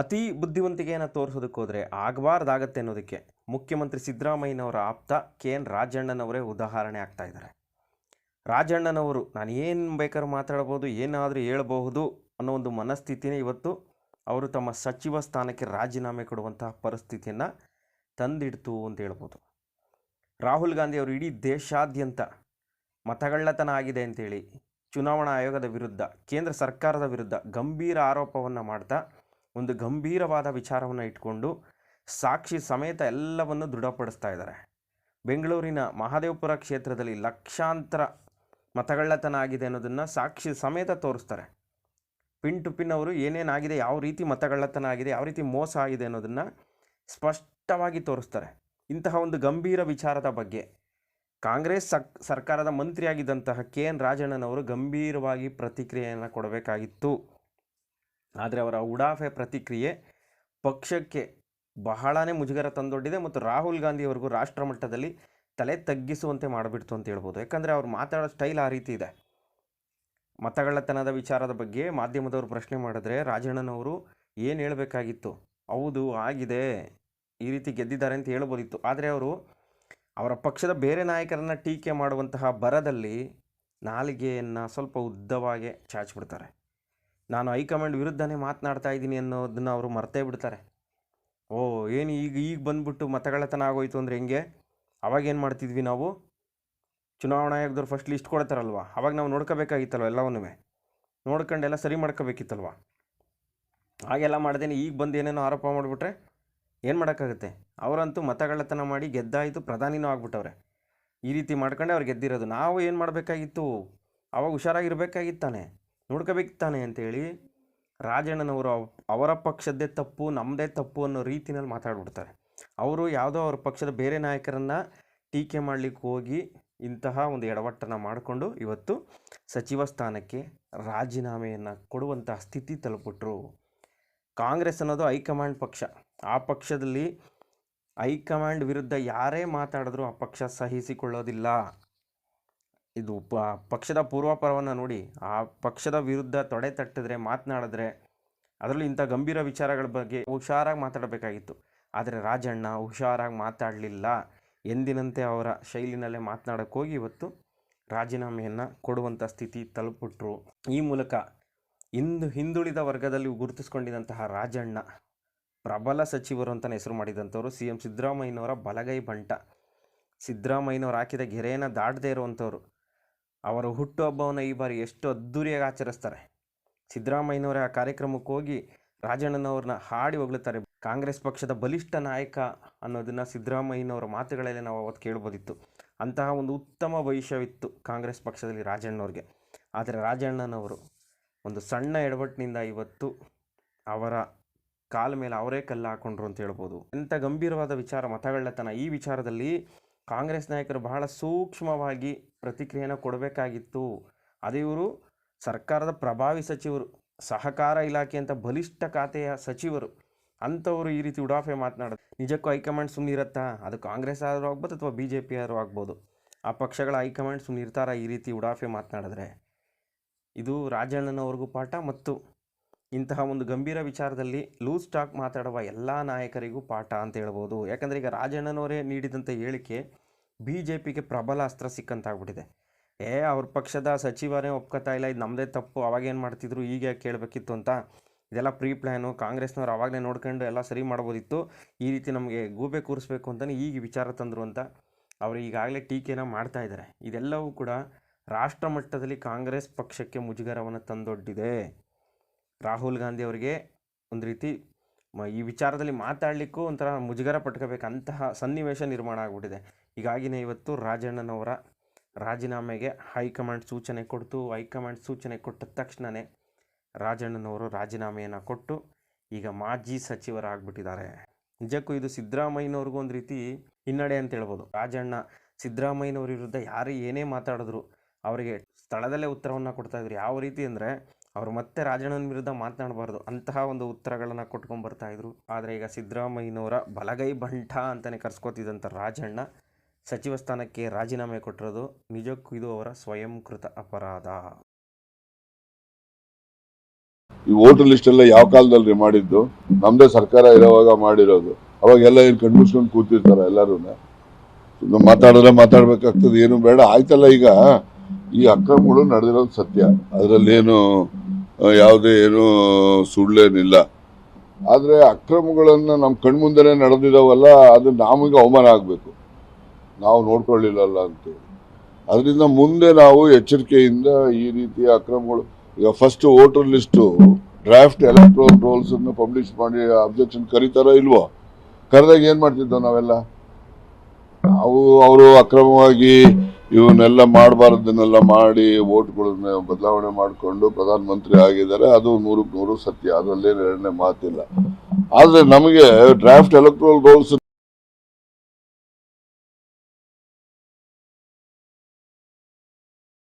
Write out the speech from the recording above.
ಅತಿ ಬುದ್ಧಿವಂತಿಕೆಯನ್ನು ತೋರಿಸೋದಕ್ಕೋದ್ರೆ ಆಗಬಾರ್ದಾಗತ್ತೆ ಅನ್ನೋದಕ್ಕೆ ಮುಖ್ಯಮಂತ್ರಿ ಸಿದ್ದರಾಮಯ್ಯನವರ ಆಪ್ತ ಕೆ ಎನ್ ರಾಜಣ್ಣನವರೇ ಉದಾಹರಣೆ ಆಗ್ತಾ ಇದ್ದಾರೆ. ರಾಜಣ್ಣನವರು ನಾನು ಏನು ಬೇಕಾದ್ರೂ ಮಾತಾಡ್ಬೋದು, ಏನಾದರೂ ಹೇಳ್ಬಹುದು ಅನ್ನೋ ಒಂದು ಮನಸ್ಥಿತಿನೇ ಇವತ್ತು ಅವರು ತಮ್ಮ ಸಚಿವ ಸ್ಥಾನಕ್ಕೆ ರಾಜೀನಾಮೆ ಕೊಡುವಂತಹ ಪರಿಸ್ಥಿತಿಯನ್ನು ತಂದಿಡ್ತು ಅಂತ ಹೇಳ್ಬೋದು. ರಾಹುಲ್ ಗಾಂಧಿ ಅವರು ಇಡೀ ದೇಶಾದ್ಯಂತ ಮತಗಳ್ಳತನ ಆಗಿದೆ ಅಂತೇಳಿ ಚುನಾವಣಾ ಆಯೋಗದ ವಿರುದ್ಧ, ಕೇಂದ್ರ ಸರ್ಕಾರದ ವಿರುದ್ಧ ಗಂಭೀರ ಆರೋಪವನ್ನು ಮಾಡ್ತಾ ಒಂದು ಗಂಭೀರವಾದ ವಿಚಾರವನ್ನು ಇಟ್ಕೊಂಡು ಸಾಕ್ಷಿ ಸಮೇತ ಎಲ್ಲವನ್ನು ದೃಢಪಡಿಸ್ತಾ ಇದ್ದಾರೆ. ಬೆಂಗಳೂರಿನ ಮಹಾದೇವಪುರ ಕ್ಷೇತ್ರದಲ್ಲಿ ಲಕ್ಷಾಂತರ ಮತಗಳ್ಳತನ ಆಗಿದೆ ಅನ್ನೋದನ್ನು ಸಾಕ್ಷಿ ಸಮೇತ ತೋರಿಸ್ತಾರೆ. ಪಿನ್ ಟು ಪಿನ್ ಅವರು ಏನೇನಾಗಿದೆ, ಯಾವ ರೀತಿ ಮತಗಳ್ಳತನ ಆಗಿದೆ, ಯಾವ ರೀತಿ ಮೋಸ ಆಗಿದೆ ಅನ್ನೋದನ್ನು ಸ್ಪಷ್ಟವಾಗಿ ತೋರಿಸ್ತಾರೆ. ಇಂತಹ ಒಂದು ಗಂಭೀರ ವಿಚಾರದ ಬಗ್ಗೆ ಕಾಂಗ್ರೆಸ್ ಸಕ್, ಸರ್ಕಾರದ ಮಂತ್ರಿಯಾಗಿದ್ದಂತಹ ಕೆ ಎನ್ ರಾಜಣ್ಣನವರು ಗಂಭೀರವಾಗಿ ಪ್ರತಿಕ್ರಿಯೆಯನ್ನು ಕೊಡಬೇಕಾಗಿತ್ತು. ಆದರೆ ಅವರ ಉಡಾಫೆ ಪ್ರತಿಕ್ರಿಯೆ ಪಕ್ಷಕ್ಕೆ ಬಹಳನೇ ಮುಜುಗರ ತಂದೊಡ್ಡಿದೆ ಮತ್ತು ರಾಹುಲ್ ಗಾಂಧಿಯವರೆಗೂ ರಾಷ್ಟ್ರ ಮಟ್ಟದಲ್ಲಿ ತಲೆ ತಗ್ಗಿಸುವಂತೆ ಮಾಡಿಬಿಡ್ತು ಅಂತ ಹೇಳ್ಬೋದು. ಯಾಕಂದರೆ ಅವ್ರು ಮಾತಾಡೋ ಸ್ಟೈಲ್ ಆ ರೀತಿ ಇದೆ. ಮತಗಳ್ಳತನದ ವಿಚಾರದ ಬಗ್ಗೆ ಮಾಧ್ಯಮದವರು ಪ್ರಶ್ನೆ ಮಾಡಿದ್ರೆ ರಾಜಣ್ಣನವರು ಏನು ಹೇಳಬೇಕಾಗಿತ್ತು? ಹೌದು, ಆಗಿದೆ, ಈ ರೀತಿ ಗೆದ್ದಿದ್ದಾರೆ ಅಂತ ಹೇಳ್ಬೋದಿತ್ತು. ಆದರೆ ಅವರು ಅವರ ಪಕ್ಷದ ಬೇರೆ ನಾಯಕರನ್ನು ಟೀಕೆ ಮಾಡುವಂತಹ ಬರದಲ್ಲಿ ನಾಲಿಗೆಯನ್ನು ಸ್ವಲ್ಪ ಉದ್ದವಾಗಿ ಚಾಚಿಬಿಡ್ತಾರೆ. ನಾನು ಹೈಕಮಾಂಡ್ ವಿರುದ್ಧನೇ ಮಾತನಾಡ್ತಾ ಇದ್ದೀನಿ ಅನ್ನೋದನ್ನು ಅವರು ಮರ್ತೇ ಬಿಡ್ತಾರೆ. ಓ, ಏನು ಈಗ ಈಗ ಬಂದ್ಬಿಟ್ಟು ಮತಗಳತನ ಆಗೋಯ್ತು ಅಂದರೆ ಹೆಂಗೆ? ಅವಾಗೇನು ಮಾಡ್ತಿದ್ವಿ ನಾವು? ಚುನಾವಣಾ ಆಯೋಗದವ್ರು ಫಸ್ಟ್ ಲಿಸ್ಟ್ ಕೊಡ್ತಾರಲ್ವ? ಅವಾಗ ನಾವು ನೋಡ್ಕೋಬೇಕಾಗಿತ್ತಲ್ವ ಎಲ್ಲವನ್ನೂ ನೋಡ್ಕೊಂಡೆಲ್ಲ ಸರಿ ಮಾಡ್ಕೋಬೇಕಿತ್ತಲ್ವ? ಹಾಗೆಲ್ಲ ಮಾಡ್ದೇನೆ ಈಗ ಬಂದು ಏನೇನೋ ಆರೋಪ ಮಾಡಿಬಿಟ್ರೆ ಏನು ಮಾಡೋಕ್ಕಾಗುತ್ತೆ? ಅವರಂತೂ ಮತಗಳತನ ಮಾಡಿ ಗೆದ್ದಾಯಿತು, ಪ್ರಧಾನಿನೂ ಆಗ್ಬಿಟ್ಟವ್ರೆ. ಈ ರೀತಿ ಮಾಡ್ಕೊಂಡೆ ಅವ್ರು ಗೆದ್ದಿರೋದು. ನಾವು ಏನು ಮಾಡಬೇಕಾಗಿತ್ತು? ಅವಾಗ ಹುಷಾರಾಗಿರ್ಬೇಕಾಗಿತ್ತಾನೆ ನೋಡ್ಕೋಬೇಕಿತ್ತಾನೆ ಅಂತೇಳಿ ರಾಜಣ್ಣನವರು ಅವ್- ಅವರ ಪಕ್ಷದ್ದೇ ತಪ್ಪು ನಮ್ಮದೇ ತಪ್ಪು ಅನ್ನೋ ರೀತಿನಲ್ಲಿ ಮಾತಾಡ್ಬಿಡ್ತಾರೆ. ಅವರು ಯಾವುದೋ ಅವ್ರ ಪಕ್ಷದ ಬೇರೆ ನಾಯಕರನ್ನು ಟೀಕೆ ಮಾಡಲಿಕ್ಕೆ ಹೋಗಿ ಇಂತಹ ಒಂದು ಎಡವಟ್ಟನ್ನು ಮಾಡಿಕೊಂಡು ಇವತ್ತು ಸಚಿವ ಸ್ಥಾನಕ್ಕೆ ರಾಜೀನಾಮೆಯನ್ನು ಕೊಡುವಂತಹ ಸ್ಥಿತಿ ತಲುಪಿಟ್ರು. ಕಾಂಗ್ರೆಸ್ ಅನ್ನೋದು ಹೈಕಮಾಂಡ್ ಪಕ್ಷ. ಆ ಪಕ್ಷದಲ್ಲಿ ಹೈಕಮಾಂಡ್ ವಿರುದ್ಧ ಯಾರೇ ಮಾತಾಡಿದ್ರೂ ಆ ಪಕ್ಷ ಸಹಿಸಿಕೊಳ್ಳೋದಿಲ್ಲ. ಇದು ಪ, ಪಕ್ಷದ ಪೂರ್ವಾಪರವನ್ನು ನೋಡಿ, ಆ ಪಕ್ಷದ ವಿರುದ್ಧ ತೊಡೆ ತಟ್ಟಿದ್ರೆ, ಮಾತನಾಡಿದ್ರೆ ಅದರಲ್ಲೂ ಇಂಥ ಗಂಭೀರ ವಿಚಾರಗಳ ಬಗ್ಗೆ ಹುಷಾರಾಗಿ ಮಾತಾಡಬೇಕಾಗಿತ್ತು. ಆದರೆ ರಾಜಣ್ಣ ಹುಷಾರಾಗಿ ಮಾತಾಡಲಿಲ್ಲ. ಎಂದಿನಂತೆ ಅವರ ಶೈಲಿನಲ್ಲೇ ಮಾತನಾಡೋಕ್ಕೋಗಿ ಇವತ್ತು ರಾಜೀನಾಮೆಯನ್ನು ಕೊಡುವಂಥ ಸ್ಥಿತಿ ತಲುಪಿಟ್ರು. ಈ ಮೂಲಕ ಇಂದು ಹಿಂದುಳಿದ ವರ್ಗದಲ್ಲಿ ಗುರುತಿಸ್ಕೊಂಡಿದ್ದಂತಹ ರಾಜಣ್ಣ ಪ್ರಬಲ ಸಚಿವರು ಅಂತಲೇ ಹೆಸರು ಮಾಡಿದಂಥವ್ರು. ಸಿ ಎಂ ಸಿದ್ದರಾಮಯ್ಯನವರ ಬಲಗೈ ಬಂಟ. ಸಿದ್ದರಾಮಯ್ಯನವ್ರು ಹಾಕಿದ ಗೆರೆಯನ್ನು ದಾಟದೇ ಇರುವಂಥವ್ರು. ಅವರ ಹುಟ್ಟುಹಬ್ಬವನ್ನು ಈ ಬಾರಿ ಎಷ್ಟು ಅದ್ಧೂರಿಯಾಗಿ ಆಚರಿಸ್ತಾರೆ. ಸಿದ್ದರಾಮಯ್ಯನವರ ಆ ಕಾರ್ಯಕ್ರಮಕ್ಕೆ ಹೋಗಿ ರಾಜಣ್ಣನವ್ರನ್ನ ಹಾಡಿ ಹೊಗಳುತ್ತಾರೆ. ಕಾಂಗ್ರೆಸ್ ಪಕ್ಷದ ಬಲಿಷ್ಠ ನಾಯಕ ಅನ್ನೋದನ್ನು ಸಿದ್ದರಾಮಯ್ಯನವರ ಮಾತುಗಳಲ್ಲಿ ನಾವು ಅವತ್ತು ಕೇಳ್ಬೋದಿತ್ತು. ಅಂತಹ ಒಂದು ಉತ್ತಮ ಭವಿಷ್ಯವಿತ್ತು ಕಾಂಗ್ರೆಸ್ ಪಕ್ಷದಲ್ಲಿ ರಾಜಣ್ಣವ್ರಿಗೆ. ಆದರೆ ರಾಜಣ್ಣನವರು ಒಂದು ಸಣ್ಣ ಎಡವಟ್ಟಿನಿಂದ ಇವತ್ತು ಅವರ ಕಾಲ ಮೇಲೆ ಅವರೇ ಕಲ್ಲು ಹಾಕೊಂಡ್ರು ಅಂತ ಹೇಳ್ಬೋದು. ಎಂಥ ಗಂಭೀರವಾದ ವಿಚಾರ, ಮತಗಳ್ಳತನ ಈ ವಿಚಾರದಲ್ಲಿ ಕಾಂಗ್ರೆಸ್ ನಾಯಕರು ಬಹಳ ಸೂಕ್ಷ್ಮವಾಗಿ ಪ್ರತಿಕ್ರಿಯೆಯನ್ನು ಕೊಡಬೇಕಾಗಿತ್ತು. ಅದೇ ಇವರು ಸರ್ಕಾರದ ಪ್ರಭಾವಿ ಸಚಿವರು, ಸಹಕಾರ ಇಲಾಖೆ ಅಂತ ಬಲಿಷ್ಠ ಖಾತೆಯ ಸಚಿವರು, ಅಂಥವರು ಈ ರೀತಿ ಉಡಾಫೆ ಮಾತನಾಡೋದು ನಿಜಕ್ಕೂ ಹೈಕಮಾಂಡ್ ಸುಮ್ಮನೆ ಇರುತ್ತಾ? ಅದು ಕಾಂಗ್ರೆಸ್ ಆದರೂ ಆಗ್ಬೋದು ಅಥವಾ ಬಿ ಜೆ ಪಿ ಆಗ್ಬೋದು? ಆ ಪಕ್ಷಗಳ ಹೈಕಮಾಂಡ್ ಸುಮ್ಮನೆ ಇರ್ತಾರ ಈ ರೀತಿ ಉಡಾಫೆ ಮಾತನಾಡಿದ್ರೆ? ಇದು ರಾಜಣ್ಣನವ್ರಿಗೂ ಪಾಠ ಮತ್ತು ಇಂತಹ ಒಂದು ಗಂಭೀರ ವಿಚಾರದಲ್ಲಿ ಲೂಸ್ ಟಾಕ್ ಮಾತಾಡುವ ಎಲ್ಲ ನಾಯಕರಿಗೂ ಪಾಠ ಅಂತ ಹೇಳ್ಬೋದು. ಯಾಕಂದರೆ ಈಗ ರಾಜಣ್ಣನವರೇ ನೀಡಿದಂಥ ಹೇಳಿಕೆ ಬಿ ಜೆ ಪಿಗೆ ಪ್ರಬಲ ಅಸ್ತ್ರ ಸಿಕ್ಕಂತಾಗ್ಬಿಟ್ಟಿದೆ. ಏ, ಅವ್ರ ಪಕ್ಷದ ಸಚಿವರೇ ಒಪ್ಕೋತಾ ಇಲ್ಲ, ಇದು ನಮ್ಮದೇ ತಪ್ಪು ಅವಾಗೇನು ಮಾಡ್ತಿದ್ರು, ಈಗ ಯಾಕೆ ಕೇಳಬೇಕಿತ್ತು ಅಂತ? ಇದೆಲ್ಲ ಪ್ರೀ ಪ್ಲ್ಯಾನು ಕಾಂಗ್ರೆಸ್ನವ್ರು ಅವಾಗಲೇ ನೋಡ್ಕೊಂಡು ಎಲ್ಲ ಸರಿ ಮಾಡ್ಬೋದಿತ್ತು, ಈ ರೀತಿ ನಮಗೆ ಗೂಬೆ ಕೂರಿಸ್ಬೇಕು ಅಂತಲೇ ಈಗ ವಿಚಾರ ತಂದರು ಅಂತ ಅವರು ಈಗಾಗಲೇ ಟೀಕೆನ ಮಾಡ್ತಾ ಇದ್ದಾರೆ ಇದೆಲ್ಲವೂ ಕೂಡ ರಾಷ್ಟ್ರ ಮಟ್ಟದಲ್ಲಿ ಕಾಂಗ್ರೆಸ್ ಪಕ್ಷಕ್ಕೆ ಮುಜುಗರವನ್ನು ತಂದೊಡ್ಡಿದೆ. ರಾಹುಲ್ ಗಾಂಧಿ ಅವರಿಗೆ ಒಂದು ರೀತಿ ಈ ವಿಚಾರದಲ್ಲಿ ಮಾತಾಡಲಿಕ್ಕೂ ಒಂಥರ ಮುಜುಗರ ಪಟ್ಕೋಬೇಕಂತಹ ಸನ್ನಿವೇಶ ನಿರ್ಮಾಣ ಆಗಿಬಿಟ್ಟಿದೆ. ಹೀಗಾಗಿನೇ ಇವತ್ತು ರಾಜಣ್ಣನವರ ರಾಜೀನಾಮೆಗೆ ಹೈಕಮಾಂಡ್ ಸೂಚನೆ ಕೊಡ್ತು. ಹೈಕಮಾಂಡ್ ಸೂಚನೆ ಕೊಟ್ಟ ತಕ್ಷಣವೇ ರಾಜಣ್ಣನವರು ರಾಜೀನಾಮೆಯನ್ನು ಕೊಟ್ಟು ಈಗ ಮಾಜಿ ಸಚಿವರಾಗ್ಬಿಟ್ಟಿದ್ದಾರೆ. ನಿಜಕ್ಕೂ ಇದು ಸಿದ್ದರಾಮಯ್ಯನವ್ರಿಗೂ ಒಂದು ರೀತಿ ಹಿನ್ನಡೆ ಅಂತ ಹೇಳ್ಬೋದು. ರಾಜಣ್ಣ ಸಿದ್ದರಾಮಯ್ಯನವ್ರ ವಿರುದ್ಧ ಯಾರು ಏನೇ ಮಾತಾಡಿದ್ರು ಅವರಿಗೆ ಸ್ಥಳದಲ್ಲೇ ಉತ್ತರವನ್ನು ಕೊಡ್ತಾ ಇದ್ರು. ಯಾವ ರೀತಿ ಅಂದರೆ ಅವರು ಮತ್ತೆ ರಾಜಣ್ಣನ ವಿರುದ್ಧ ಮಾತನಾಡಬಾರ್ದು. ಅಂತಹ ಒಂದು ಉತ್ತರಗಳನ್ನು ಕೊಟ್ಕೊಂಡು ಬರ್ತಾ ಇದ್ರು. ಆದರೆ ಈಗ ಸಿದ್ದರಾಮಯ್ಯನವರ ಬಲಗೈ ಬಂಟ ಅಂತಲೇ ಕರ್ಸ್ಕೊತಿದ್ದಂಥ ರಾಜಣ್ಣ ಸಚಿವ ಸ್ಥಾನಕ್ಕೆ ರಾಜೀನಾಮೆ ಕೊಟ್ಟಿರೋದು ನಿಜಕ್ಕೂ ಇದು ಅವರ ಸ್ವಯಂಕೃತ ಅಪರಾಧ. ಈ ವೋಟರ್ ಲಿಸ್ಟ್ ಎಲ್ಲ ಯಾವ ಕಾಲದಲ್ಲಿ ಮಾಡಿದ್ದು? ನಮ್ದೇ ಸರ್ಕಾರ ಇರೋವಾಗ ಮಾಡಿರೋದು. ಅವಾಗ ಎಲ್ಲ ಏನು ಕಣ್ಮುಚ್ಕೊಂಡು ಕೂತಿರ್ತಾರ ಎಲ್ಲರೂ ಮಾತಾಡಿದ್ರೆ ಮಾತಾಡ್ಬೇಕಾಗ್ತದೆ. ಏನು ಬೇಡ. ಆಯ್ತಲ್ಲ ಈಗ. ಈ ಅಕ್ರಮಗಳು ನಡೆದಿರೋದು ಸತ್ಯ. ಅದರಲ್ಲೇನು ಯಾವುದೇ ಏನು ಸುಳ್ಳೇನಿಲ್ಲ. ಆದರೆ ಅಕ್ರಮಗಳನ್ನು ನಮ್ಮ ಕಣ್ಮುಂದೆನೇ ನಡೆದಿದ್ದಾವಲ್ಲ ಅದು ನಮಗೆ ಅವಮಾನ ಆಗಬೇಕು. ನಾವು ನೋಡ್ಕೊಳ್ಳಿಲ್ಲಲ್ಲ ಅಂತೇಳಿ. ಅದರಿಂದ ಮುಂದೆ ನಾವು ಎಚ್ಚರಿಕೆಯಿಂದ ಈ ರೀತಿಯ ಅಕ್ರಮಗಳು, ಈಗ first voter list draft electoral ರೋಲ್ಸನ್ನು publish ಮಾಡಿ ಅಬ್ಜೆಕ್ಷನ್ ಕರೀತಾರೋ ಇಲ್ವೋ? ಕರೆದಾಗ ಏನು ಮಾಡ್ತಿದ್ದೋ ನಾವೆಲ್ಲ? ನಾವು ಅವರು ಅಕ್ರಮವಾಗಿ ಇವನ್ನೆಲ್ಲ ಮಾಡಬಾರ್ದನ್ನೆಲ್ಲ ಮಾಡಿ ವೋಟ್ಗಳನ್ನ ಬದಲಾವಣೆ ಮಾಡಿಕೊಂಡು ಪ್ರಧಾನಮಂತ್ರಿ ಆಗಿದ್ದಾರೆ, ಅದು ನೂರಕ್ಕೆ ನೂರು ಸತ್ಯ, ಅದರಲ್ಲೇನು ಎರಡನೇ ಮಾತಿಲ್ಲ. ಆದರೆ ನಮಗೆ ಡ್ರಾಫ್ಟ್ ಎಲೆಕ್ಟ್ರೋಲ್ ರೋಲ್ಸ್